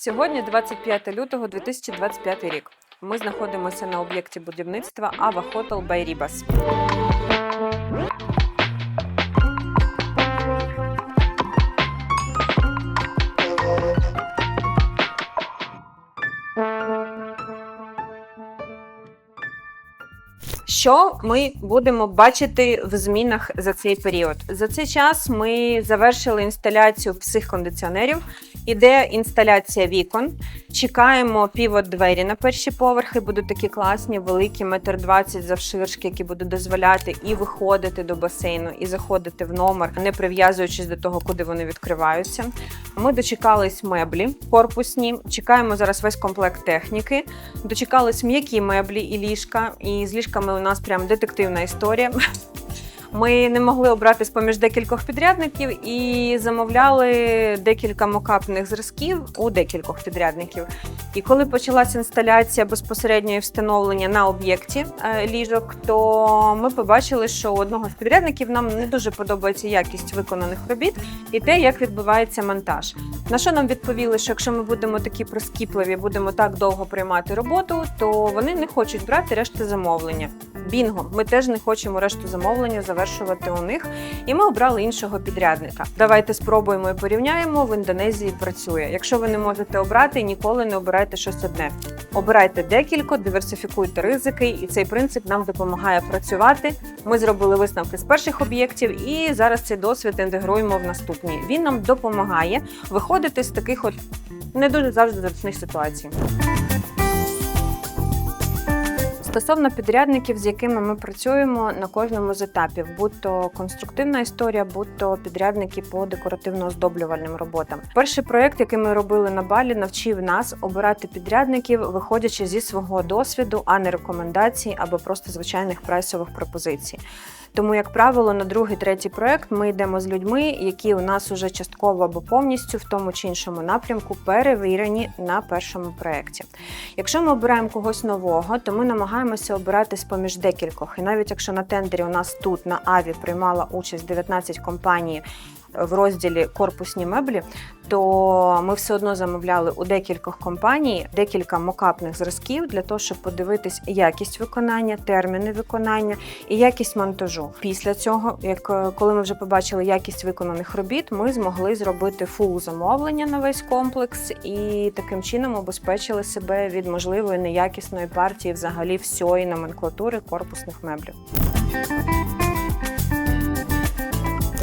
Сьогодні 25 лютого 2025 рік. Ми знаходимося на об'єкті будівництва Ава Hotel Байрібас. Що ми будемо бачити в змінах за цей період? За цей час ми завершили інсталяцію всіх кондиціонерів. Іде інсталяція вікон. Чекаємо півот двері на перші поверхи. Будуть такі класні, великі, метр двадцять завширшки, які будуть дозволяти і виходити до басейну, і заходити в номер, не прив'язуючись до того, куди вони відкриваються. Ми дочекались меблі корпусні. Чекаємо зараз весь комплект техніки. Дочекались м'які меблі і ліжка. І з ліжками у нас прям детективна історія. Ми не могли обрати з поміж декількох підрядників і замовляли декілька мокапних зразків у декількох підрядників. І коли почалася інсталяція безпосередньої встановлення на об'єкті е, ліжок, то ми побачили, що у одного з підрядників нам не дуже подобається якість виконаних робіт і те, як відбувається монтаж. На що нам відповіли, що якщо ми будемо такі прискіпливі, будемо так довго приймати роботу, то вони не хочуть брати решти замовлення. Бінго, ми теж не хочемо решту замовлення завершувати у них, і ми обрали іншого підрядника. Давайте спробуємо і порівняємо. В Індонезії працює. Якщо ви не можете обрати, ніколи не обирайте щось одне. Обирайте декілька, диверсифікуйте ризики, і цей принцип нам допомагає працювати. Ми зробили висновки з перших об'єктів, і зараз цей досвід інтегруємо в наступні. Він нам допомагає виходити з таких от не дуже завжди зручних ситуацій. Стосовно підрядників, з якими ми працюємо на кожному з етапів, будь то конструктивна історія, будь то підрядники по декоративно-оздоблювальним роботам. Перший проєкт, який ми робили на балі, навчив нас обирати підрядників, виходячи зі свого досвіду, а не рекомендацій або просто звичайних прайсових пропозицій. Тому, як правило, на другий, третій проект ми йдемо з людьми, які у нас уже частково або повністю в тому чи іншому напрямку перевірені на першому проєкті. Якщо ми обираємо когось нового, то ми намагаємося обирати з поміж декількох. І навіть якщо на тендері у нас тут на Аві приймала участь 19 компаній в розділі корпусні меблі, то ми все одно замовляли у декількох компаній декілька мокапних зразків для того, щоб подивитись якість виконання, терміни виконання і якість монтажу. Після цього, як е, коли ми вже побачили якість виконаних робіт, ми змогли зробити фул замовлення на весь комплекс і таким чином обезпечили себе від можливої неякісної партії взагалі всієї номенклатури корпусних меблів.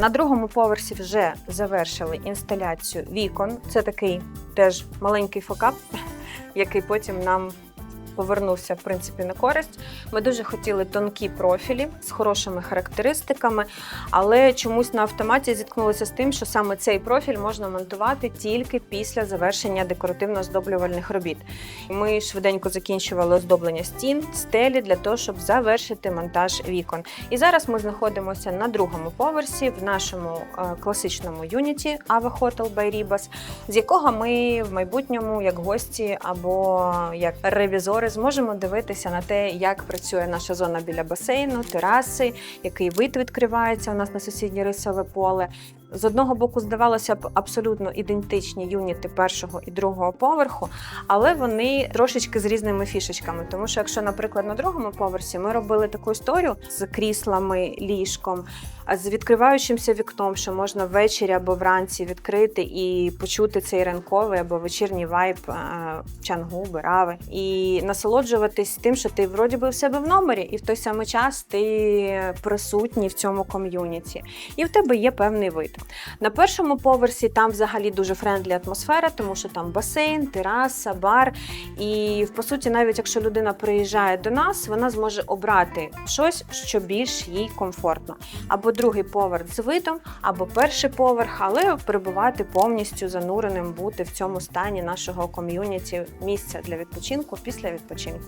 На другому поверсі вже завершили інсталяцію вікон. Це такий теж маленький фокап, який потім нам повернувся в принципі на користь. Ми дуже хотіли тонкі профілі з хорошими характеристиками, але чомусь на автоматі зіткнулися з тим, що саме цей профіль можна монтувати тільки після завершення декоративно-оздоблювальних робіт. Ми швиденько закінчували оздоблення стін, стелі для того, щоб завершити монтаж вікон. І зараз ми знаходимося на другому поверсі в нашому е, класичному юніті Ava Hotel by Ribas, з якого ми в майбутньому, як гості або як ревізори, зможемо дивитися на те, як працює наша зона біля басейну, тераси, який вид відкривається у нас на сусіднє рисове поле. З одного боку, здавалося б, абсолютно ідентичні юніти першого і другого поверху, але вони трошечки з різними фішечками. Тому що, якщо, наприклад, на другому поверсі ми робили таку історію з кріслами, ліжком, з відкриваючимся вікном, що можна ввечері або вранці відкрити і почути цей ранковий або вечірній вайб е, чангу, рави, і насолоджуватись тим, що ти вроді би в себе в номері, і в той самий час ти присутній в цьому ком'юніті, і в тебе є певний вид. На першому поверсі там взагалі дуже френдлі атмосфера, тому що там басейн, тераса, бар. І по суті, навіть якщо людина приїжджає до нас, вона зможе обрати щось, що більш їй комфортно. Або другий поверх з видом, або перший поверх, але перебувати повністю зануреним, бути в цьому стані нашого ком'юніті місця для відпочинку після відпочинку.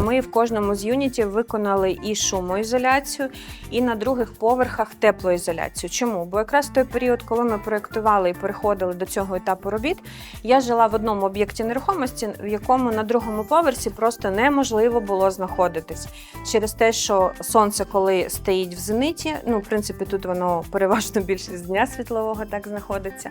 Ми в кожному з юнітів виконали і шумоізоляцію, і на других поверхах теплоізоляцію. Чому? Бо якраз в той період, коли ми проєктували і переходили до цього етапу робіт, я жила в одному об'єкті нерухомості, в якому на другому поверсі просто неможливо було знаходитись через те, що сонце, коли стоїть в зениті, ну в принципі, тут воно переважно більшість дня світлового так знаходиться.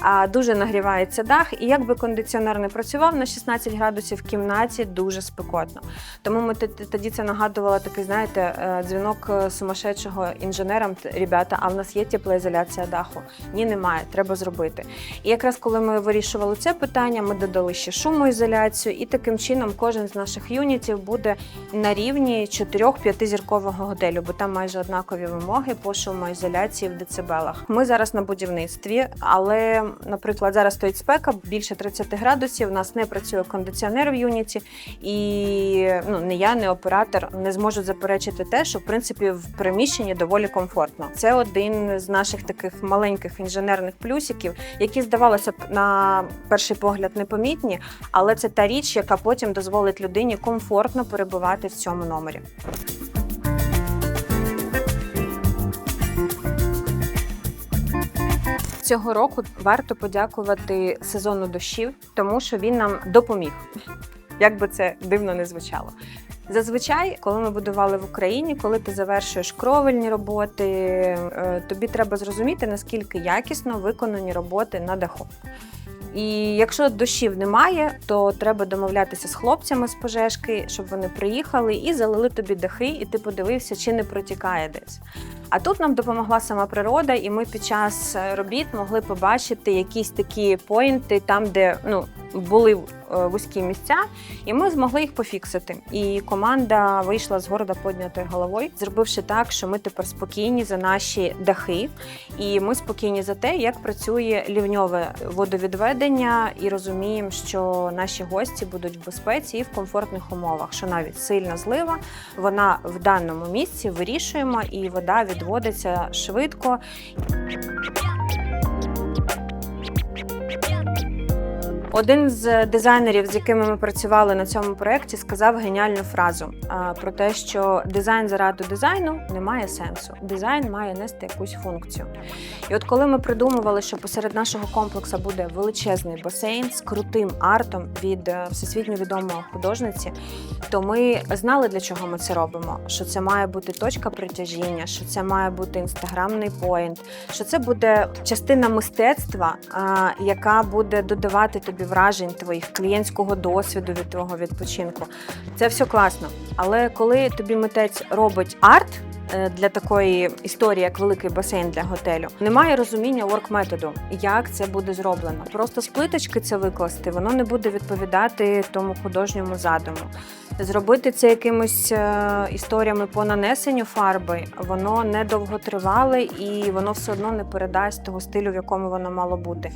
А дуже нагрівається дах, і якби кондиціонер не працював на 16 градусів в кімнаті, дуже спекотно. Тому ми тоді це нагадувало такий, знаєте, е, дзвінок е, сумасшедшого інженерам. Ребята, а в нас є теплоізоляція даху? Ні, немає, треба зробити. І якраз коли ми вирішували це питання, ми додали ще шумоізоляцію, і таким чином кожен з наших юнітів буде на рівні 4-5 зіркового готелю, бо там майже однакові вимоги по шумоізоляції в децибелах. Ми зараз на будівництві, але, наприклад, зараз стоїть спека більше 30 градусів. У нас не працює кондиціонер в юніті, і ну не я, не оператор не зможуть заперечити те, що в принципі в приміщенні доволі комфортно. Це один з наших таких маленьких інженерних плюсиків, які здавалося б на перший погляд непомітні, але це та річ, яка потім дозволить людині комфортно перебувати в цьому номері. Цього року варто подякувати сезону дощів, тому що він нам допоміг. Як би це дивно не звучало. Зазвичай, коли ми будували в Україні, коли ти завершуєш кровельні роботи, е, тобі треба зрозуміти, наскільки якісно виконані роботи на даху. І якщо дощів немає, то треба домовлятися з хлопцями з пожежки, щоб вони приїхали і залили тобі дахи, і ти подивився, чи не протікає десь. А тут нам допомогла сама природа, і ми під час е, робіт могли побачити якісь такі поінти, там, де ну, були е, вузькі місця, і ми змогли їх пофіксити. І команда вийшла з гордо поднятою головою, зробивши так, що ми тепер спокійні за наші дахи, і ми спокійні за те, як працює лівньове водовідведення, і розуміємо, що наші гості будуть в безпеці і в комфортних умовах. Що навіть сильна злива, вона в даному місці вирішуємо, і вода відводиться швидко. Один з дизайнерів, з якими ми працювали на цьому проєкті, сказав геніальну фразу про те, що дизайн заради дизайну не має сенсу. Дизайн має нести якусь функцію. І от коли ми придумували, що посеред нашого комплексу буде величезний басейн з крутим артом від е, всесвітньо відомої художниці, то ми знали, для чого ми це робимо. Що це має бути точка притяжіння, що це має бути інстаграмний поінт, що це буде частина мистецтва, яка буде додавати тобі вражень твоїх клієнтського досвіду від твого відпочинку. Це все класно. Але коли тобі митець робить арт. Е, Для такої історії, як великий басейн для готелю, немає розуміння орк методу, як це буде зроблено. Просто з плиточки це викласти, воно не буде відповідати тому художньому задуму. Зробити це якимись е, історіями по нанесенню фарби, воно не довготривале і воно все одно не передасть того стилю, в якому воно мало бути.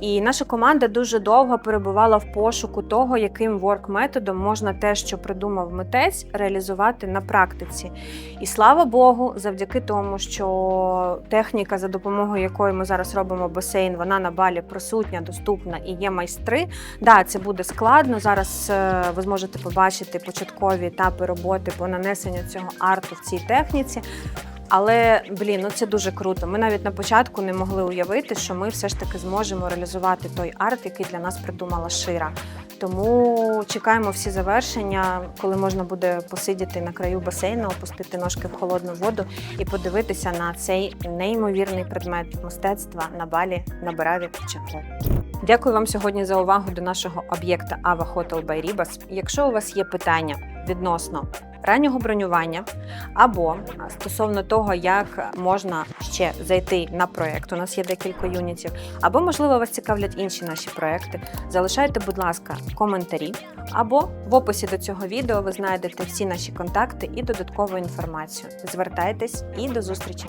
І наша команда дуже довго перебувала в пошуку того, яким ворк-методом можна те, що придумав митець, реалізувати на практиці. І слава Богу, завдяки тому, що техніка, за допомогою якої ми зараз робимо басейн, вона на балі присутня, доступна і є майстри. Да, це буде складно. Зараз е, ви зможете побачити початкові етапи роботи по нанесенню цього арту в цій техніці. Але блін, ну це дуже круто. Ми навіть на початку не могли уявити, що ми все ж таки зможемо реалізувати той арт, який для нас придумала Шира. Тому чекаємо всі завершення, коли можна буде посидіти на краю басейну, опустити ножки в холодну воду і подивитися на цей неймовірний предмет мистецтва на балі на Бараві Чехол. Дякую вам сьогодні за увагу до нашого об'єкта Ava Hotel by Ribas. Якщо у вас є питання відносно раннього бронювання або стосовно того, як можна ще зайти на проект, у нас є декілька юнітів, або можливо вас цікавлять інші наші проекти. Залишайте, будь ласка, коментарі, або в описі до цього відео ви знайдете всі наші контакти і додаткову інформацію. Звертайтесь і до зустрічі!